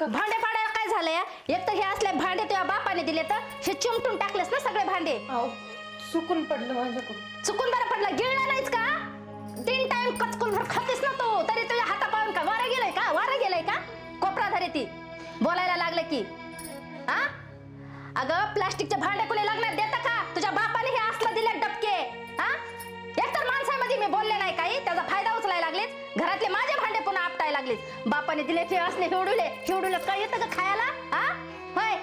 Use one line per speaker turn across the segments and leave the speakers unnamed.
भांडे पाडायला काय झालंय एक तर हे असले भांडे तुझ्या बापाने दिले तर हे चिमटून टाकलेस ना सगळे भांडे.
अहो चुकून पडलं माझ्याकडून.
चुकून बरं पडलं. गिळलं नाहीच का? तीन टाइम कचकून भर खातेस ना तू. तरी तुझ्या हाता पाळून का? वारं गेलंय का? वारं गेलंय का? कोपरा धरे ती. बोलायला लागलं की. हा अगं प्लास्टिकचे भांडे कोणी लागणार देतं का? तुझ्या बापाने हे बापाने दिले ते असले हिवडुले हिवडुले काय येतं का खायला? हा होय.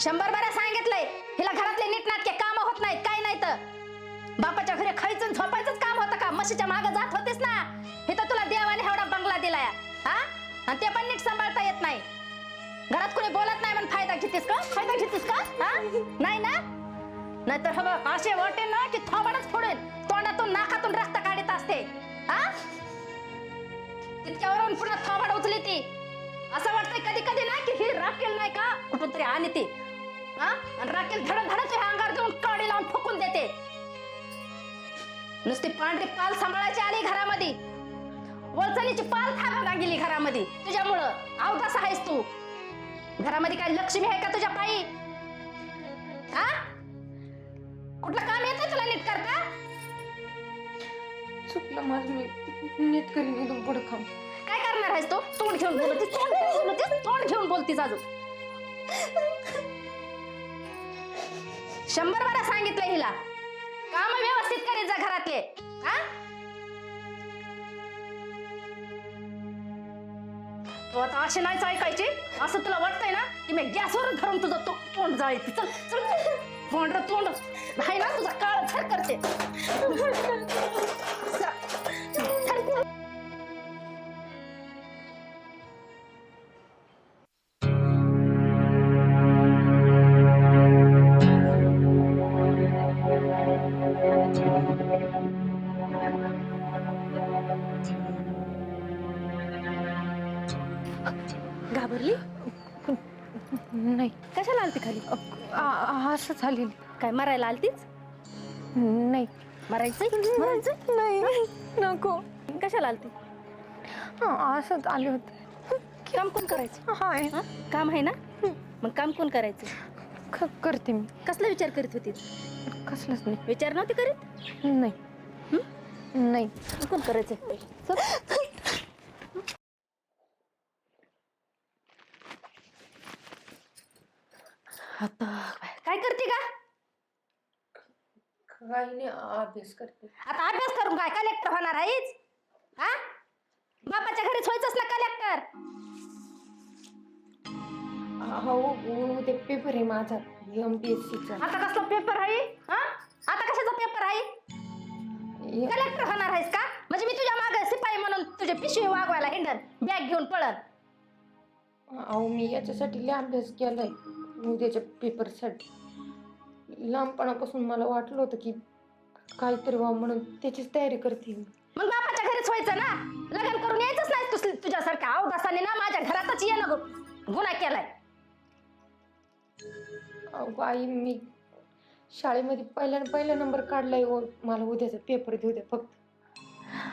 शंभर बारा सांगितलंय हिला घरातले नीटनाटके काम होत नाहीत काय नाही तर बापाच्या घरी खायचं झोपायच झोपायचंच काम होतं का? म्हशीच्या मागे जात होतेस ना? हे तर तुला देवाने एवढा बंगला दिलाय. हा आणि ते पण नीट सांभाळता येत नाही. घरात कोणी बोलत नाही म्हणून फायदा घेतेस का? फायदा घेतेस का? हा नाही ना? नाहीतर हवं असे वाटे ना की थोबाडच फोडेल तोंडातून नाकातून रक्त काढत असते. हा तितक्यावरून पुन्हा थोबाड उचली ती. असं वाटतंय कधी कधी ना की ही राखेल नाही का? कुठून तरी आणि ती. हा? आणि राखेल धड धड तुझ्या अंगावर देऊन काडी लावून फुकून देते. नुसती पांढरी पाल सांभाळायची आली घरामध्ये. वळचणीची पाल थांबा गेली घरामध्ये. तुझ्यामुळं अवदास आहेस तू. घरामध्ये काय लक्ष्मी आहे का तुझ्या पायी? हा? कुठलं काय
चुकलं माझं मी नीट करीन इथून पुढे खाऊ
काय करणार आहेस तो? तोंड घेऊन बोलतीस तोंड घेऊन बोलतीस तोंड घेऊन बोलतीस अजून. शंभर वेळा सांगितलं हिला. काम व्यवस्थित करीत जा घरातले. हा? तू आता असे नाहीच ऐकायचे. असं तुला वाटतंय ना की मी गॅसवर धरून तुझं तो तोंड जायचं चल चल तोंड तोंड. नाही ना तुझा काळ
झालेली
काय मरायला आलतीच?
नाही.
मरायचं मरायचं
नाही. नको.
कशाला आलती?
हा, असंच आले होते.
काम कोण करायचं?
हाय.
हं? काम आहे ना? मग काम कोण करायचं?
क- करते मी.
कसला विचार करीत होती?
कसलंच नाही.
विचार नव्हते करीत?
नाही. नाही.
मग कोण करायचं. आता काय करते का?
काही नाही अभ्यास करते.
आता अभ्यास करून काय? कलेक्टर होणार आहेच हा? बापाच्या घरीच व्हायचंच ना कलेक्टर
हो उद्या पेपर आहे माझा एम पी एस सीचा
आता कसला पेपर आहे? हा? आता कशाचा पेपर आहे? कलेक्टर होणार आहेस का? म्हणजे मी तुझ्या मागे सिपाही म्हणून तुझे पिशवी वागवायला हिंडन बॅग घेऊन पळत
अहो मी याच्यासाठी लय अभ्यास केलाय उद्याच्या पेपरसाठी लहानपणापासून मला वाटलं होतं की काहीतरी व्हा म्हणून त्याचीच तयारी करते मी.
मग बापाच्या घरीच व्हायचं ना? लग्न करून यायचंच नाही तुझ तुझ्यासारख्या अवदासाने ना माझ्या घरातच ये ना गु- गुन्हा केलाय.
अहो आई मी शाळेमध्ये पहिल्या पहिला नंबर काढलाय हो. मला उद्याचा पेपर देऊ द्या फक्त.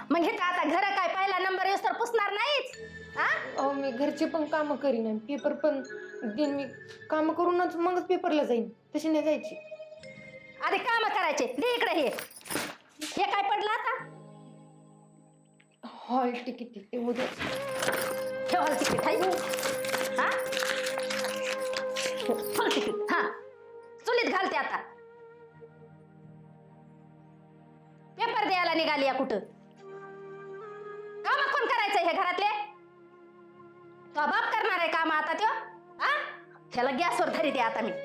मग हे तर आता घर काय? पहिला नंबर येऊस तर पुसणार नाहीच. हा
अहो मी घरचे पण कामं करीन आणि पेपर पण देईन. मी कामं करूनच मगच पेपरला जाईन. तशी नाही जायची.
आधी काम करायचे. दे इकडे हे. हे काय पडलं आता?
हॉल तिकीट ते उद्या.
ठेवाल तिकीट. आहे हा? Full ticket. हा. चुलीत घालते आता. पेपर द्यायला निघाली या कुठं? काम कोण करायचं हे घरातले? तो बाप करणार आहे काम आता त्यो. हा? त्याला गॅसवर धरी दे आता मी.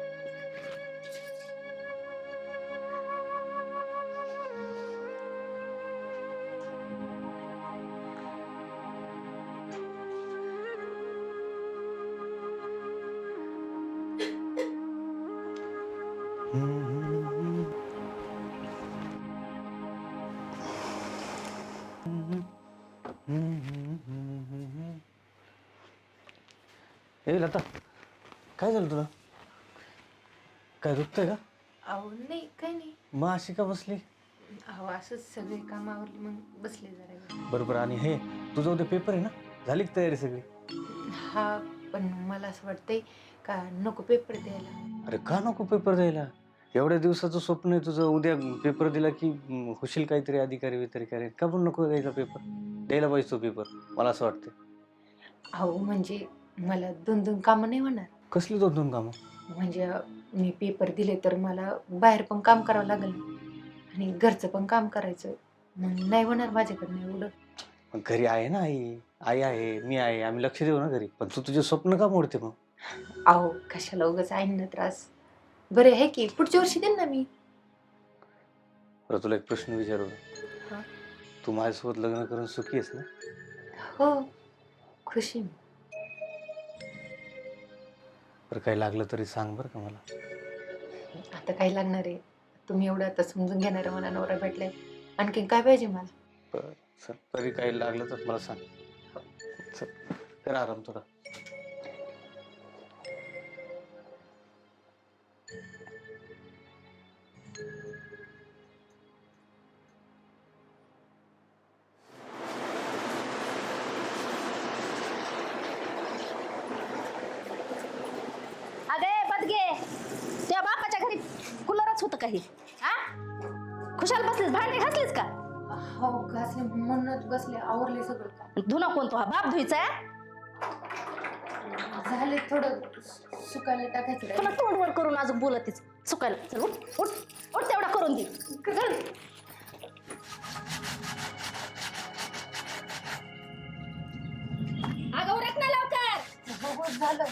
ए लता काय झालं तुला? काय दुखतंय का?
अहो नाही काही नाही.
मग अशी का बसली?
अहो असंच सगळे कामावरली मग बसले जरा. वेळ.
बरोबर आणि हे तुझं उद्या पेपर आहे ना? झाली का तयारी सगळी?
हा पण मला असं वाटतंय का नको पेपर द्यायला.
अरे का नको पेपर द्यायला? एवढ्या दिवसाचं स्वप्न आहे तुझं. उद्या पेपर दिला की हम्म, होशील काहीतरी अधिकारी वितरिकारी का पण नको द्यायचा पेपर द्यायला पाहिजे तो पेपर मला असं वाटतं
अहो म्हणजे मला दोन दोन कामं नाही होणार.
कसली दोन दोन कामं?
म्हणजे मी पेपर दिले तर मला बाहेर पण काम करावं लागेल. आणि घरचं पण काम करायचं. मग नाही होणार माझ्याकडनं एवढं.
मग घरी आहे ना आई. आई आहे मी आहे. आम्ही लक्ष देऊ ना घरी. पण तू तुझे स्वप्न का मोडते मग?
अहो कशाला उगाच ना त्रास. बरे आहे की पुढच्या वर्षी देईन ना मी.
बरं तुला एक प्रश्न विचारू.
हा.
तू माझ्यासोबत लग्न करून सुखी आहेस ना?
हो. खुशी
बरं काही लागलं तरी सांग बरं का मला.
आता काय लागणार आहे. तुम्ही एवढं आता समजून घेणार मला नवरा भेटलाय. आणखीन काय पाहिजे मला?
बरं चल. तरी काही लागलं तर मला सांग. चल कर आराम थोडा
काही? हा? खुशाल बसलीस भांडे घासलीस का?
हो घासले म्हणूनच बसले आवरले सगळं काम.
धुणं कोण तो? हा बाप धुईचा
झाले थोडं सु- सुकायला टाकायचं
तुला
राहिलं.
तोंडवर करून अजून बोलतीच सुकायला. चल उठ उठ उठ तेवढा करून दे. चल. अगं उरक ना लवकर.
हो हो झालं.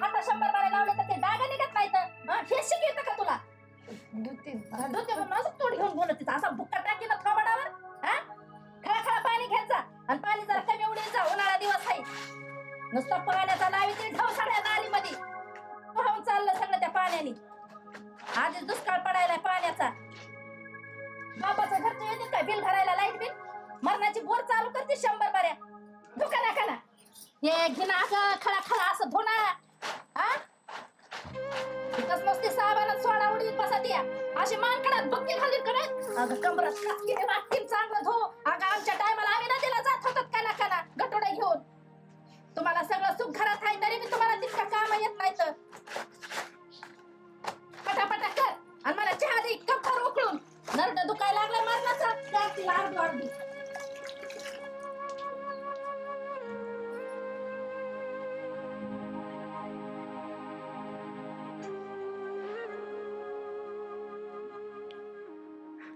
हाता शंभर बारे लावले तर ते डागा निघत नाही तर. हे शिकवतं का तुला?
धुते.
धुते म्हणून असं तोड घेऊन बोलत तिथं असा बुक्का टाकी ना थोबाडावर हा? खळा खळा पाणी घ्यायचा. आणि पाणी जरा कमी उडीत जा. उन्हाळा दिवस आहे. नुसतं पाण्याचा नावी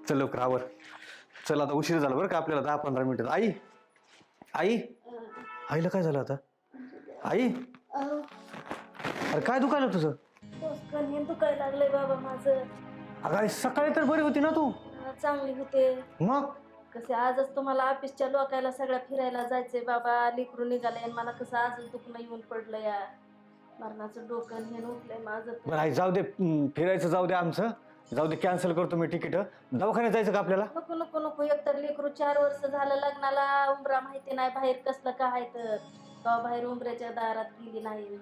चल
लवकर आवर. चल आता उशीर झाला बरं का आपल्याला दहा पंधरा मिनिटात आई आई. आईला काय झालं आता? आई. अरे काय दुखायला तुझं?
दुखायला लागलंय बाबा माझं.
अगं आई सकाळी तर बरी होती ना तू.
चांगली होते.
मग?
कसे आजच तुम्हाला ऑफिसच्या लोकायला सगळ्या फिरायला जायचंय बाबा. लेकरू निघालंय आणि मला कसं आजच दुखणं येऊन पडलं या. मरणाचं डोकं हे उठलंय माझं.
बरं आई जाऊ दे. हम्म, फिरायचं जाऊ दे आमचं. जाऊ दे कॅन्सल करतो मी तिकीट दवाखान्यात जायचं का आपल्याला?
नको नको नको. एकतर लेकरू चार वर्ष झालं लग्नाला. उमरा माहिती नाही बाहेर कसलं काय तर. तेव्हा बाहेर उमऱ्याच्या दारात गेली नाही.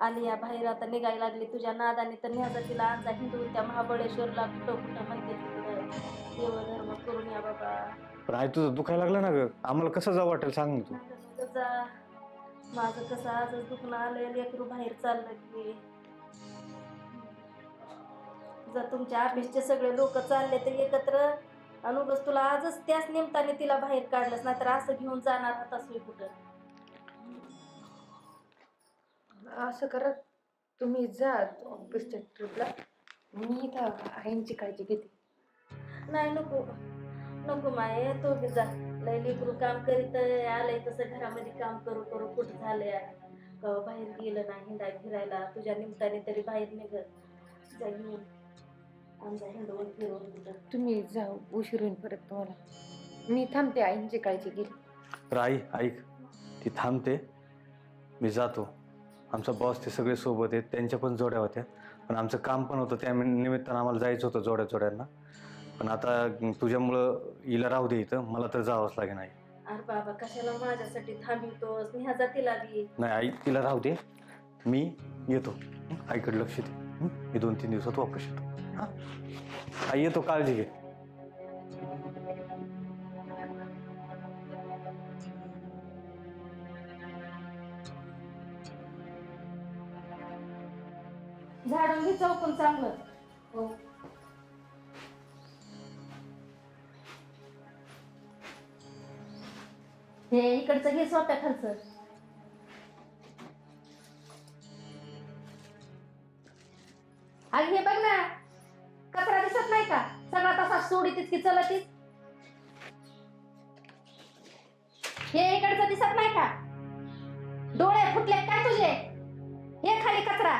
आली या बाहेर आता निघायला लागली. तुझ्या नादाने तर न्याजा तिला आणजा हिंदू त्या महाबळेश्वरला कुठं कुठं म्हणते तिकडं. देवधर्म करून या बाबा.
पण आई तुझं दुखायला लागलं ना ग? आम्हाला कसं जाऊ वाटेल सांग ना तू.
जा माझं कसं आजच दुखणं आलंय. लेकरू बाहेर चाललं की. जर तुमच्या ऑफिसचे सगळे लोक चालले तर एकत्र अनुगस तुला आजच त्याच निमताने तिला बाहेर काढलंस नाहीतर असं घेऊन जाणार होतास मी कुठं.
असं करा तुम्ही जा ऑफिसच्या ट्रिपला मी इथं आईंची काळजी घेते.
नाही नको. नको माये तो बी जा. लय लेकरू काम करीत आलंय तसं घरामध्ये काम करू करू कुठं झालंय कवा बाहेर गेलं नाही हिंडाय फिरायला तुझ्या निमताने तरी बाहेर निघत जा घेऊन.
तुम्ही जा उशीर होईल परत तुम्हाला. मी थांबते आईंची काळजी घेते
तर आई ऐक. ती थांबते. मी जातो. आमचा बॉस ते सगळे सोबत आहेत. त्यांच्या पण जोड्या होत्या. पण आमचं काम पण होतं. त्या निमित्तानं आम्हाला जायचं होतं जोड्या जोड्यांना. पण आता तुझ्यामुळं हिला राहू दे इथं. मला तर जावंच लागेल नाही
अरे बाबा कशाला माझ्यासाठी नेहा जातीला बी
नाही आई तिला राहू दे. मी येतो. हं? आईकडे लक्ष दे. हं? मी दोन तीन दिवसात वापस येतो. हा। येतो काळजी घे
झाडून घे चौकून चांगलं.
हो.
हे. इकडचं घे सोप्या खर्च सोडीतीच की चलतीच हे इकडचं दिसत नाही का? डोळे फुटले काय तुझे? हे खाली कचरा.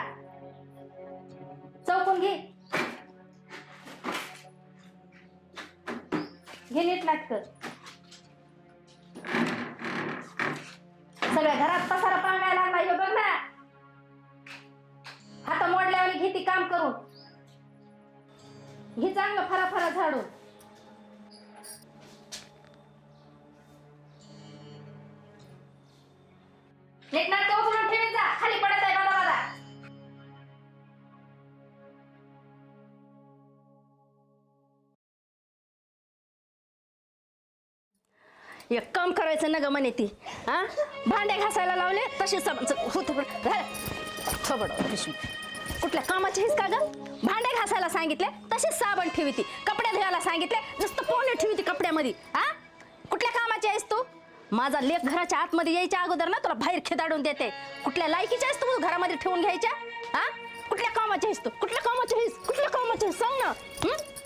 चौकून घे. घे नीट नाटक. सगळ्या घरात पसारा पांगायला लागला हे बघ ना. हात मोडल्यावर घेती काम करून. घे चांगलं फरा फरा झाडून. एक काम करायचं ना ग म्हणे ती. हा? भांडे घासायला लावले तसे होत थोबड पिशवी. कुठल्या कामाची हिस का ग? भांडे घासायला सांगितले तसेच साबण ठेवी ती. कपडे धुवायला सांगितले नुसतं पोहणे ठेवी ती कपड्यामध्ये. हा? कुठल्या कामाची आहेस तू? माझा लेख घराच्या आतमध्ये यायच्या अगोदर ना तुला बाहेर खेदाडून देते. कुठल्या लायकीची आहेस तू घरामध्ये ठेवून घ्यायच्या? हा? कुठल्या कामाची आहेस तू? कुठल्या कामाची आहेस? कुठल्या कामाची सांग ना.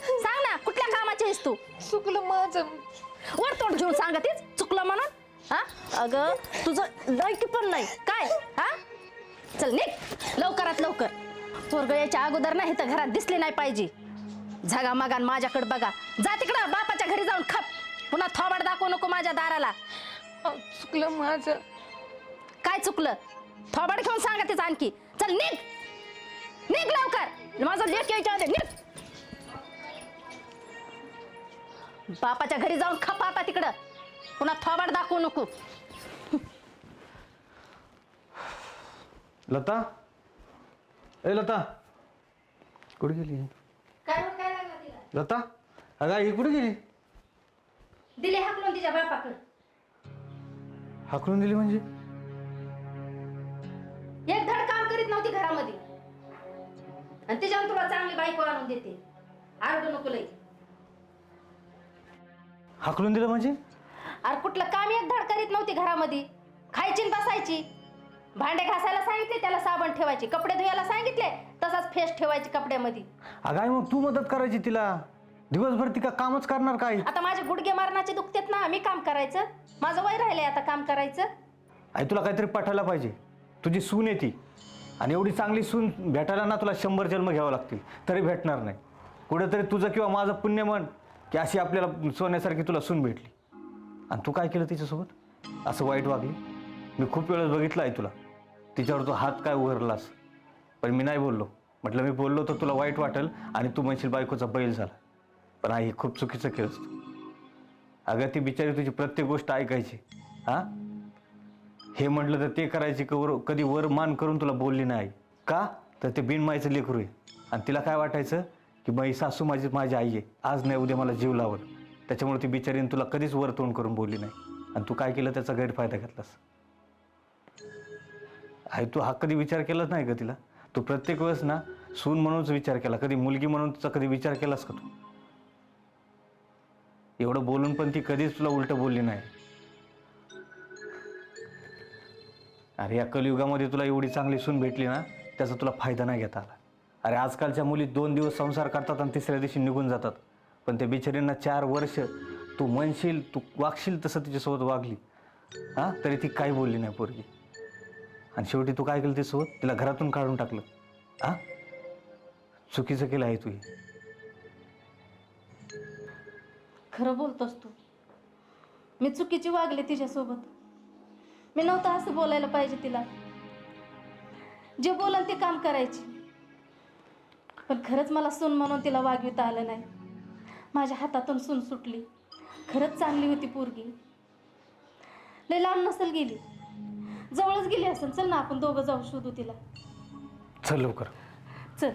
सांग ना कुठल्या कामाची आहेस तू?
चुकलं माझं.
वर तोंड घेऊन सांगतेस चुकलं म्हणून. हा? अगं तुझं लायकी पण नाही. काय? हा? चल निघ. लवकरात लवकर. पोरग याच्या अगोदर नाही तर घरात दिसली नाही पाहिजे. झगा मागान माझ्याकडे बघा. जा तिकडं बापाच्या घरी जाऊन खप. पुन्हा थोबाड दाखवू नको माझ्या दाराला.
अहो, चुकलं माझं.
काय चुकलं? थोबाड घेऊन सांगतेच आणखी. चल निघ. निघ लवकर. माझं लेख यायच्या निघ. बापाच्या घरी जाऊन खपा आता तिकडं. पुन्हा थोबाड दाखवू नको.
लता? ए लता. कुठे गेली?
काय काय लागलं तिला?
लता? अगं ही कुठे गेली?
दिले हाकलून तिच्या बापाकडे.
हाकलून दिली म्हणजे?
एक धड काम करीत नव्हती घरामध्ये. आणि तिच्यावर तुला चांगली बायको आणून देते. आरडू नको लई.
हाकलून दिलं म्हणजे?
अरे कुठलं काम एक धड करीत नव्हती घरामध्ये. खायची न बसायची. भांडे घासायला सांगितले त्याला साबण ठेवायची. कपडे धुवायला सांगितले तसाच फेस ठेवायची कपड्यामध्ये.
अगं आई मग तू मदत करायची तिला? दिवसभर ती का कामच करणार काय?
आता माझे गुडघे मारण्याचे दुखतेत ना मी काम करायचं? माझं वय राहिलंय आता काम करायचं?
आई तुला काहीतरी पाठायला पाहिजे. तुझी सून आहे ती आणि एवढी चांगली सून भेटायला ना तुला शंभर जन्म घ्यावं लागतील. तरी भेटणार नाही. कुठेतरी तुझं किंवा माझं पुण्य म्हण. की अशी आपल्याला सोन्यासारखी तुला सून भेटली. आणि तू काय केलं तिच्यासोबत? असं वाईट वागली? मी खूप वेळेस बघितलं आहे तुला. तिच्यावर तू हात काय उघडलास? पण मी नाही बोललो. म्हटलं मी बोललो तर तुला वाईट वाटेल आणि तू म्हणशील बायकोचा बैल झाला. पण आई हे खूप चुकीचं केलंस अगं ती बिचारी तुझी प्रत्येक गोष्ट ऐकायची. हां? हे म्हटलं तर ते करायची कवर वर कधी वर मान करून तुला बोलली नाही. का? तर ते बिनमायचं लेकरू आहे. आणि तिला काय वाटायचं? की बाई सासू माझी माझी आई आहे. आज नाही उद्या मला जीव लावल. त्याच्यामुळे ती बिचारीने तुला कधीच वर तोंड करून बोलली नाही. आणि तू काय केलं? त्याचा गैरफायदा घेतलास. आई तू हा कधी विचार केलाच नाही का तिला? तू प्रत्येक वेळेस ना सून म्हणूनच विचार केला. कधी मुलगी म्हणून तिचा कधी विचार केलास का तू? एवढं बोलून पण ती कधीच तुला उलट बोलली नाही. अरे या कलियुगामध्ये तुला एवढी चांगली सून भेटली ना त्याचा तुला फायदा नाही घेता आला. अरे आजकालच्या मुली दोन दिवस संसार करतात आणि तिसऱ्या दिवशी निघून जातात. पण त्या बिचारींना चार वर्ष तू म्हणशील तू वागशील तसं तिच्यासोबत वागली. हां? तरी ती काही बोलली नाही पोरगी. आणि शेवटी तू काय केलं तिसोबत तिला घरातून काढून टाकलं. हां? चुकीचं केलं आहे तू हे.
खरं बोलतोस तू. मी चुकीची वागले तिच्यासोबत. मी नव्हतं असं बोलायला पाहिजे तिला. जे बोलाल ते काम करायची. पण खरंच मला सून म्हणून तिला वागविता आलं नाही. माझ्या हातातून सून सुटली. खरंच चांगली होती पोरगी. लय लांब नसेल गेली. जवळच गेली असेल चल ना आपण दोघं जाऊ शोधू तिला.
चल लवकर.
चल.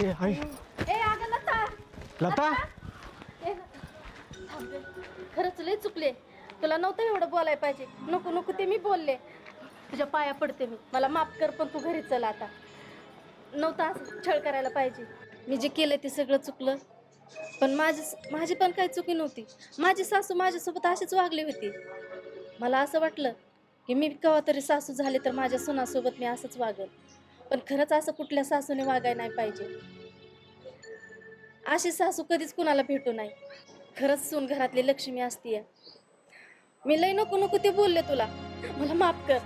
ए आई.
ए अगं लता.
लता?
ए,
खरंच लय चुकले. तुला नव्हतं एवढं बोलायला पाहिजे. नको नको ते मी बोलले. तुझ्या पाया पडते मी. मला माफ कर पण तू घरी चल आता. नव्हतं असं छळ करायला पाहिजे. मी जे केलं ते सगळं चुकलं. पण माझी माझी पण काही चुकी नव्हती. माझी सासू माझ्यासोबत अशीच वागली होती. मला असं वाटलं की मी केव्हा तरी सासू झाले तर माझ्या सुनासोबत मी असंच वागल पण खरंच असं कुठल्या सासूने वागायला नाही पाहिजे. अशी सासू कधीच कुणाला भेटू नाही. खरंच सून घरातली लक्ष्मी असतीय. मी लय नको नको ते बोलले तुला. मला माफ कर.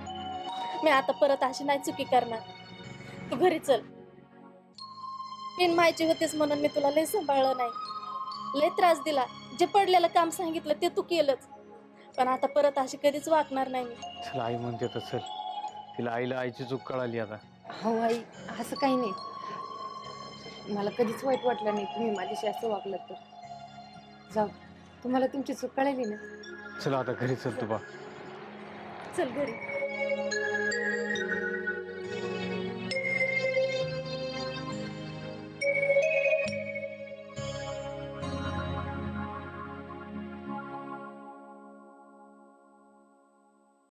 मी आता परत अशी नाही चुकी करणार. तू घरी चल. पिन मायची होतेस म्हणून मी तुला लय सांभाळलं नाही. लय त्रास दिला. जे पडलेलं काम सांगितलं ते तू केलंच. पण आता परत अशी कधीच वागणार नाही मी.
चल आई म्हणते तर चल. तिला आईला आईची चूक कळाली आता.
हो आई असं काही नाही. मला कधीच वाईट वाटलं नाही तुम्ही माझ्याशी असं वागलं तर. जाऊ. तुम्हाला तुमची चूक कळली ना?
चल आता घरी चल तू बा.
चल घरी.